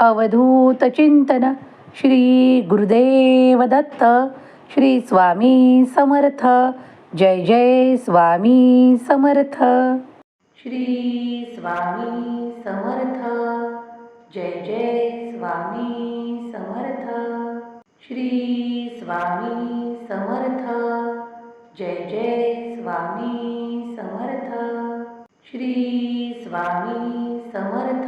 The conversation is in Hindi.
अवधूत चिंतन। श्री गुरुदेव दत्त। श्री स्वामी समर्थ। जय जय स्वामी समर्थ। श्री स्वामी समर्थ। जय जय स्वामी समर्थ। श्री स्वामी समर्थ। जय जय स्वामी समर्थ। श्री स्वामी समर्थ।